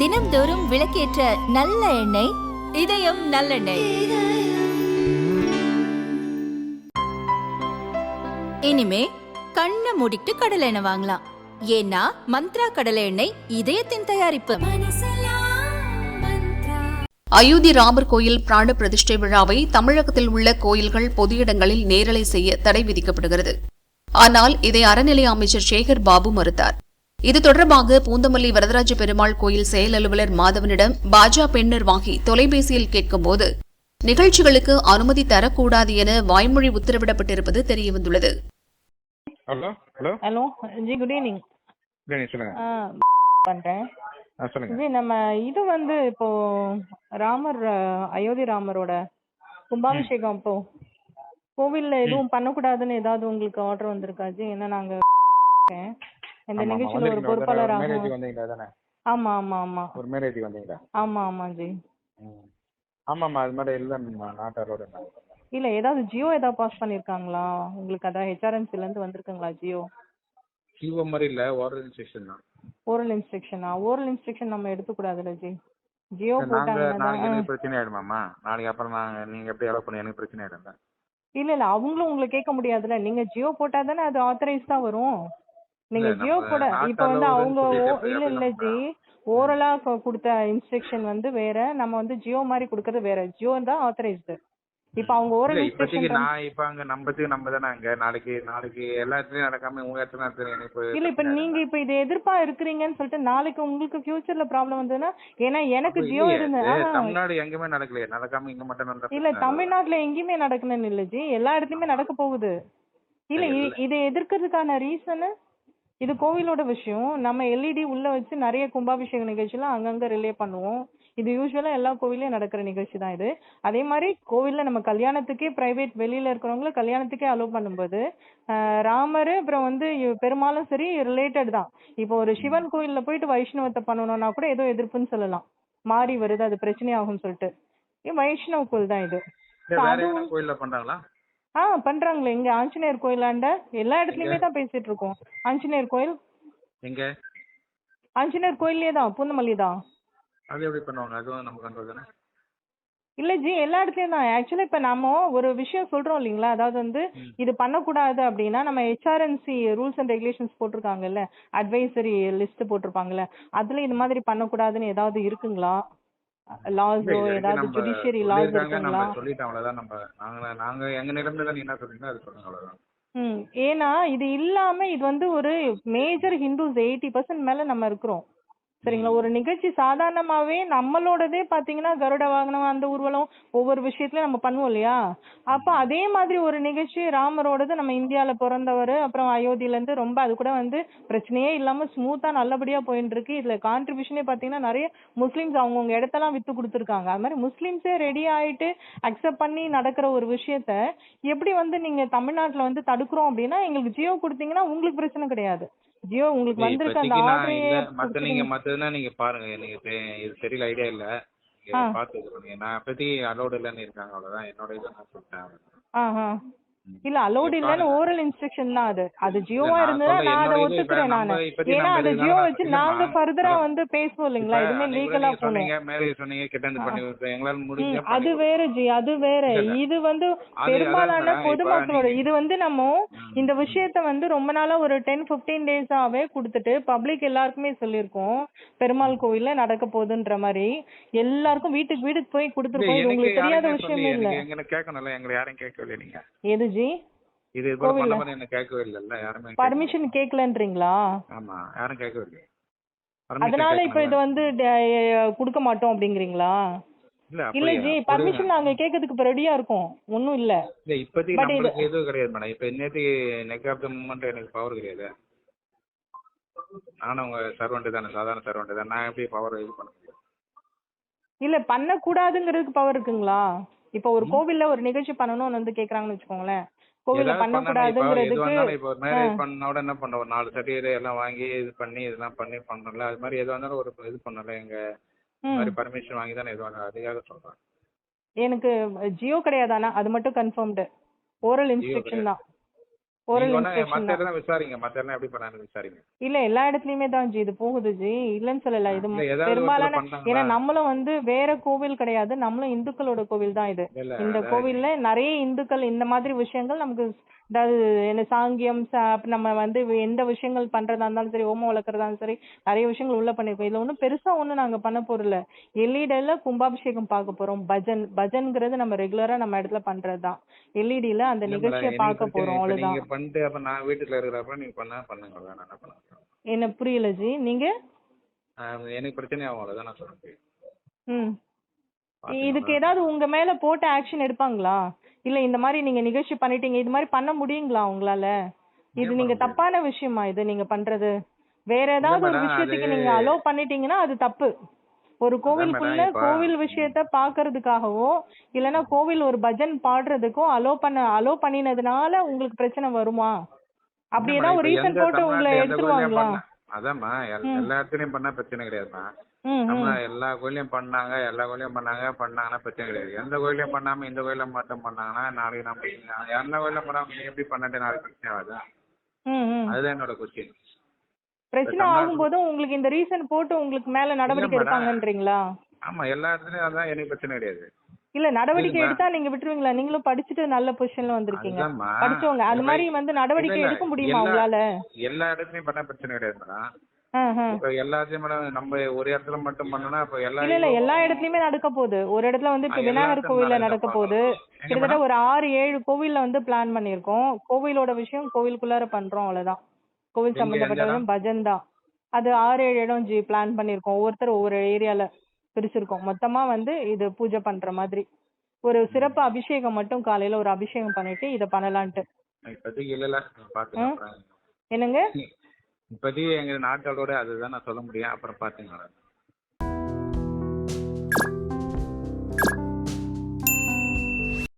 தினம்தோறும் விளக்கேற்ற நல்ல எண்ணெய் இதயம் நல்லெண்ணெய். இனிமே கண்ணை மூடிட்டு கடலை எண்ணெய் வாங்கலாம். ஏன்னா மந்த்ரா கடலை எண்ணெய் இதயத்தின் தயாரிப்பு. அயோத்தி ராமர் கோயில் பிராண பிரதிஷ்டை விழாவை தமிழகத்தில் உள்ள கோயில்கள் பொது இடங்களில் நேரலை செய்ய தடை விதிக்கப்படுகிறது. ஆனால் இதை அறநிலை அமைச்சர் சேகர் பாபு மறுத்தார். இது தொடர்பாக பூந்தமல்லி வரதராஜ பெருமாள் கோயில் செயல் அலுவலர் மாதவனிடம் பாஜ பெண் நிர்வாகி தொலைபேசியில் கேட்கும்போது நிகழ்ச்சிகளுக்கு அனுமதி தரக்கூடாது என வாய்மொழி உத்தரவிடப்பட்டிருப்பது தெரியவந்துள்ளது. Hello hello. Hello ji good evening சொல்லுங்க. பண்றேன். சொல்லுங்க. ஜி நம்ம இது வந்து இப்போ ராமர் அயோத்தி ராமரோட கும்பாபிஷேகம் இப்போ கோவில்ல எதுவும் பண்ணக்கூடாதுன்னு ஏதாவது உங்களுக்கு ஆர்டர் வந்திருக்கா ஜி? ஏன்னா நாங்க இந்த நிகழ்ச்சியில ஒரு பொறுப்பாளர் ஆகும் ஆமா ஆமா ஆமா. ஒரு மேரேஜ் வந்தீங்களா? ஆமா ஆமா ஜி. ம். ஆமாம்மா அது மாதிரி இல்லைம்மா நாட் அலோடு இல்ல ஏதாவது ஜியோ ஏதாவது பாஸ் பண்ணிருக்காங்களா? உங்களுக்கு அதான் ஹெச்ஆர்என்சில இருந்து வந்திருக்குங்களா ஜியோ? கியூஓ மாதிரி இல்லை ஓரல் செக்ஷன் தான். ஓரல் இன்ஸ்ட்ரக்ஷனா ஓரல் இன்ஸ்ட்ரக்ஷன் நம்ம எடுத்துக்கூடாதுல்ல ஜி. ஜியோ போட்டாங்கன்னா எனக்கு பிரச்சனை ஆயிடுமாம்மா? நாளைக்கு அப்புறம் நாங்க நீங்க எப்படி அலோவ் பண்ணி எனக்கு பிரச்சனை ஆயிடும் இல்ல? இல்ல அவங்களும் உங்களை கேட்க முடியாதுல்ல. நீங்க ஜியோ போட்டா தானே அது ஆத்தரைஸ் தான் வரும். நீங்க ஜியோ not இப்ப வந்து அவங்க இல்ல இல்ல ஜி ஓரலா கொடுத்த இன்ஸ்ட்ரக்ஷன் வந்து வேற நம்ம வந்து ஜியோ மாதிரி கொடுக்கறது வேற. ஜியோ தான் ஆத்தரைஸ்டு இப்ப அவங்க ஓரல் இன்ஸ்ட்ரக்ஷன் நான் இப்ப அங்க நம்பத்துக்கு நம்ம தானே அங்க. நாளைக்கு நாளைக்கு எல்லா இடத்துலயும் நடக்காம உங்க இடத்துல எனக்கு இல்ல இப்ப நீங்க இப்ப இது எதிர்ப்பா இருக்கிறீங்கன்னு சொல்லிட்டு நாளைக்கு உங்களுக்கு ஃபியூச்சர்ல ப்ராப்ளம் வந்ததுன்னா ஏன்னா எனக்கு ஜியோ இல்லையே, இருந்து இது ஆஹா. தமிழ்நாடு எங்கேயுமே நடக்கலையே. நடக்காம இங்க மட்டும் நடந்தா இல்ல. தமிழ்நாட்டுல எங்கேயுமே நடக்கணும்னு இல்ல ஜி. எல்லா இடத்துலயுமே நடக்க போகுது. இல்ல. இதை எதிர்க்கிறதுக்கான ரீசன் இது கோவிலோட விஷயம். நம்ம எல்இடி உள்ள வச்சு நிறைய கும்பாபிஷேக நிகழ்ச்சிலாம் அங்கங்க ரிலே பண்ணுவோம். இது யூஸ்வலா எல்லா கோவிலையும் நடக்கிற நிகழ்ச்சி தான் இது. அதே மாதிரி கோவில்ல நம்ம கல்யாணத்துக்கே பிரைவேட் வெளியில இருக்கிறவங்கள கல்யாணத்துக்கே அலோவ் பண்ணும்போது ராமர் அப்புறம் வந்து பெருமாளும் சரி ரிலேட்டட் தான். இப்போ ஒரு சிவன் கோயில்ல போயிட்டு வைஷ்ணவத்தை பண்ணணும்னா கூட ஏதோ எதிர்ப்புன்னு சொல்லலாம். மாறி வருது அது பிரச்சனை ஆகும்னு சொல்லிட்டு வைஷ்ணவ கோயில் தான் இது. கோயில்ல பண்றாங்களா? ஆ பண்றாங்களே. இங்க ஆஞ்சநேயர் கோயிலாண்ட எல்லா இடத்துலயுமே தான் பேசிட்டு இருக்கோம். ஆஞ்சநேயர் கோயில்? எங்க? ஆஞ்சநேயர் கோயிலே தான் பூந்தமல்லி தான். அது எப்படி பண்ணுவாங்க? அதுவும் நம்ம கண்ட்ரோல் தானே? இல்ல ஜி எல்லா இடத்துலயும் தான். ஆக்சுவலா இப்ப நாம ஒரு விஷயம் சொல்றோம் இல்லைங்களா? அதாவது வந்து இது பண்ணக்கூடாது அப்படின்னா நம்ம H R N C rules and regulations போட்டிருக்காங்கல்ல? Advisory list போட்டிருப்பாங்கல்ல? அதுல இது மாதிரி பண்ணக்கூடாதுன்னு ஏதாவது இருக்குங்களா? லாஸோ ஏதாவது ஜுடிஷியரி லாஸ் இருக்குங்களா? சொல்லிட்டோம் அவ்வளவுதான். நம்ம நாங்க நாங்க எங்க நிலைமையில என்ன சொல்றீங்களோ அது சொல்லுங்க அவ்வளவுதான். ம் ஏன்னா இது இல்லாம இது வந்து ஒரு மேஜர் ஹிந்துஸ் எயிட்டி பர்சன்ட் மேல நம்ம இருக்கிறோம். சரிங்களா? ஒரு நிகழ்ச்சி சாதாரணமாவே நம்மளோடதே பாத்தீங்கன்னா கருட வாகனம் அந்த ஊர்வலம் ஒவ்வொரு விஷயத்துலயும் நம்ம பண்ணுவோம் இல்லையா? அப்ப அதே மாதிரி ஒரு நிகழ்ச்சி ராமரோடது நம்ம இந்தியால பிறந்தவர் அப்புறம் அயோத்தியில இருந்து ரொம்ப அது கூட வந்து பிரச்சனையே இல்லாம ஸ்மூத்தா நல்லபடியா போயிட்டு இருக்கு இதுல கான்ட்ரிபியூஷனே பாத்தீங்கன்னா நிறைய முஸ்லிம்ஸ் அவங்கவுங்க இடத்தெல்லாம் வித்து கொடுத்துருக்காங்க. அது மாதிரி முஸ்லிம்ஸே ரெடி ஆயிட்டு அக்செப்ட் பண்ணி நடக்கிற ஒரு விஷயத்த எப்படி வந்து நீங்க தமிழ்நாட்டுல வந்து தடுக்கிறோம் அப்படின்னா எங்களுக்கு ஜியோ கொடுத்தீங்கன்னா உங்களுக்கு பிரச்சனை கிடையாது. ஜியோ உங்களுக்கு வந்திருக்க அந்த இல்ல. மத்த நீங்க மத்ததுன்னா நீங்க பாருங்க. எனக்கு தெ- இது தெரியல ஐடியா இல்ல. நீங்க. பாத்துக்கோங்க நான் இப்போதைக்கு அலோடு இல்லைன்னு இருக்காங்க. அவ்வளவுதான். என்னோட இதை நான் சொல்லிட்டேன். ஆஹா. இல்ல அலோட் இல்லன்னு ஓரல் இன்ஸ்ட்ரக்ஷன் தான் அது. அது ஜியோவா இருந்ததா நான் அதை ஒத்துக்கிறேன் நானு. ஏன்னா அது ஜியோ வச்சு. நாங்க ஃபர்தரா. வந்து பேசுவோம் இல்லைங்களா? கூட லீகலா நீங்க போகணும் சொன்னீங்க மேரேஜ் சொன்னீங்க கிட்ட பண்ணி விட்டுறேன் எங்களால முடிஞ்ச ம், அது வேற ஜி அது வேற. இது வந்து பெரும்பாலான பொதுமக்களோட இது வந்து நம்ம இந்த விஷயத்த வந்து ரொம்ப நாளா ஒரு டென் பிப்டீன் டேஸாவே கொடுத்துட்டு பப்ளிக் எல்லாருக்குமே சொல்லியிருக்கோம். பெருமாள் கோவில்ல நடக்க போகுதுன்ற மாதிரி. எல்லாருக்கும் வீட்டுக்கு வீடு போய் கொடுத்துருக்கோம். உங்களுக்கு தெரியாத விஷயமே இல்ல. எது ஜி? இது கோவில்ல? பண்ண மாதிரி எனக்கு கேட்கவே இல்லைல்ல யாருமே. பர்மிஷன் கேக்கலன்றீங்களா ஆமா யாரும் கேட்கவில்லை அதனால இப்ப இது வந்து கொடுக்க மாட்டோம் அப்படிங்கிறீங்களா? இல்ல இல்ல? ஜி பர்மிஷன் நாங்க கேட்கறதுக்கு இப்ப ரெடியா இருக்கோம். ஒண்ணும் இல்ல. இல்ல இப்போதைக்கு நம்மளுக்கு எதுவும் கிடையாது மேடம். இப்ப நேத்து நெக் ஆஃப் த மூமெண்ட் எனக்கு பவர் கிடையாது. நானும் உங்க சர்வெண்ட் தானே சாதாரண சர்வெண்ட் தான். நான் எப்படி பவர் இது பண்ண முடியும்? இல்ல பண்ண கூடாதுங்கிறதுக்கு பவர் இருக்குங்களா? இப்ப ஒரு கோவில்ல ஒரு நிகழ்ச்சி பண்ணணும்னு வந்து கேக்குறாங்கன்னு வச்சுக்கோங்களேன். கோவில்ல பண்ண கூடாதுங்கிறதுக்கு பண்ண உடனே என்ன பண்ண ஒரு நாலு சர்டிஃபிகேட் எல்லாம் வாங்கி இது பண்ணி இதெல்லாம் பண்ணி பண்ணல அது மாதிரி எது வந்தாலும் ஒரு இது பண்ணல எங்க மாதிரி பர்மிஷன் வாங்கி தானே இது வாங்க அதுக்காக சொல்றேன். எனக்கு ஜியோ கிடையாது. ஆனா அது மட்டும் கன்ஃபர்ம்டு ஓரல் இன்ஸ்ட்ரக்ஷன் தான். இல்ல எல்லா இடத்துலயுமே தான் ஜி இது போகுது ஜி. இல்லன்னு சொல்லல இது பெரும்பாலான? ஏன்னா நம்மளும் வந்து வேற கோவில் கிடையாது. நம்மளும் இந்துக்களோட கோவில் தான் இது. இந்த கோவில்ல நிறைய இந்துக்கள் இந்த மாதிரி விஷயங்கள் நமக்கு அதாவது என்ன சாங்கியம் நம்ம வந்து எந்த விஷயங்கள் பண்றதா இருந்தாலும் சரி ஹோமம் வளர்க்கறதா இருந்தாலும் சரி நிறைய விஷயங்கள் உள்ள பண்ணிருக்கோம். இதுல ஒண்ணும் பெருசா ஒண்ணும் நாங்க பண்ண போறல எல்இடில கும்பாபிஷேகம் பார்க்க போறோம். பஜன் பஜன்ங்கிறது நம்ம ரெகுலரா நம்ம இடத்துல பண்றதுதான். எல்இடில அந்த நிகழ்ச்சியை பார்க்க போறோம் அவ்வளவுதான். பண்ணிட்டு அப்ப நான் வீட்டுல இருக்கிறப்ப நீங்க பண்ணா பண்ணுங்க அவ்வளவுதான். நான் என்ன பண்ண முடியும்? என்ன புரியல ஜி. நீங்க? ஆஹ் எனக்கு பிரச்சனை ஆகும் அவ்வளவுதான் நான் ம். பாத்துக்கலாம். இதுக்கு ஏதாவது உங்க மேல போட்டு ஆக்ஷன் எடுப்பாங்களா? இல்ல இந்த மாதிரி நீங்க நிகழ்ச்சி பண்ணிட்டீங்க இது மாதிரி பண்ண முடியுங்களா உங்களால? இது நீங்க தப்பான விஷயமா இது நீங்க பண்றது? வேற ஏதாவது ஒரு விஷயத்துக்கு நீங்க அலோ பண்ணிட்டீங்கன்னா அது தப்பு. ஒரு கோவிலுக்குள்ள கோவில் விஷயத்த பாக்குறதுக்காகவோ இல்லனா கோவில் ஒரு பஜன் பாடுறதுக்கோ அலோ பண்ண அலோ பண்ணினதுனால உங்களுக்கு பிரச்சனை வருமா? அப்படி ஏதாவது ஒரு ரீசன் போட்டு உங்களை எடுத்துருவாங்களா? பண்ண- அதாம்மா எல்- எல்லா இடத்துலயும் பண்ணா பிரச்சனை கிடையாதுமா நம்ம எல்லா கோயிலையும் பண்ணாங்க எல்லா கோயிலையும் பண்ணாங்க பண்ணாங்கன்னா பிரச்சனை கிடையாது. எந்த கோயிலையும் பண்ணாம இந்த கோயில மட்டும் பண்ணாங்கன்னா நாளைக்கு நம்ம எல்லா கோயிலும் பண்ணாம எப்படி பண்ணட்டு நாளைக்கு பிரச்சனை ஆகுதா? அதுதான் என்னோட கொஸ்டின் பிரச்சனை தமிழ்நாட்டுல- ஆகும்போது உங்களுக்கு இந்த ரீசன் போட்டு உங்களுக்கு மேல நடவடிக்கை. எடுப்பாங்கன்றீங்களா ஆமா எல்லா இடத்துலயும் அதான் எனக்கு பிரச்சனை கிடையாது இல்ல நடவடிக்கை. எடுத்தா நீங்க விட்டுருவீங்களா நீங்களும் படிச்சுட்டு நல்ல பொசிஷன்ல வந்திருக்கீங்க. படிச்சவங்க அது மாதிரி வந்து நடவடிக்கை. எடுக்க முடியுமா உங்களால எல்லா இடத்துலயும் பண்ணா பிரச்சனை கிடையாது மேடம் நம்ம ஒரு இடத்துல மட்டும் பண்ணோம்னா இப்ப எல்லா இல்ல இல்ல எல்லா இடத்துலயுமே நடக்க போகுது ஒரு இடத்துல வந்து இப்ப விநாயகர் கோவில்ல நடக்க போகுது கிட்டத்தட்ட? ஒரு ஆறு ஏழு கோவில்ல வந்து பிளான் பண்ணிருக்கோம் கோவிலோட விஷயம் கோவிலுக்குள்ளார பண்றோம் அவ்வளவுதான் கோவில் எங்க, எந்த சம்பந்தப்பட்ட இடம்? பஜன் தான். அது ஆறு ஏழு இடம் ஜி பிளான் பண்ணிருக்கோம் ஒவ்வொருத்தர் ஒவ்வொரு ஏரியால பிரிச்சிருக்கோம். மொத்தமா வந்து இது பூஜை பண்ற மாதிரி. ஒரு சிறப்பு அபிஷேகம் மட்டும் காலையில ஒரு அபிஷேகம் பண்ணிட்டு இத பண்ணலான்ட்டு. என்னங்க? இப்போதைக்கு எங்க நாட்டோட அதுதான் நான் சொல்ல முடியும். அப்புறம் பாத்துக்கலாம்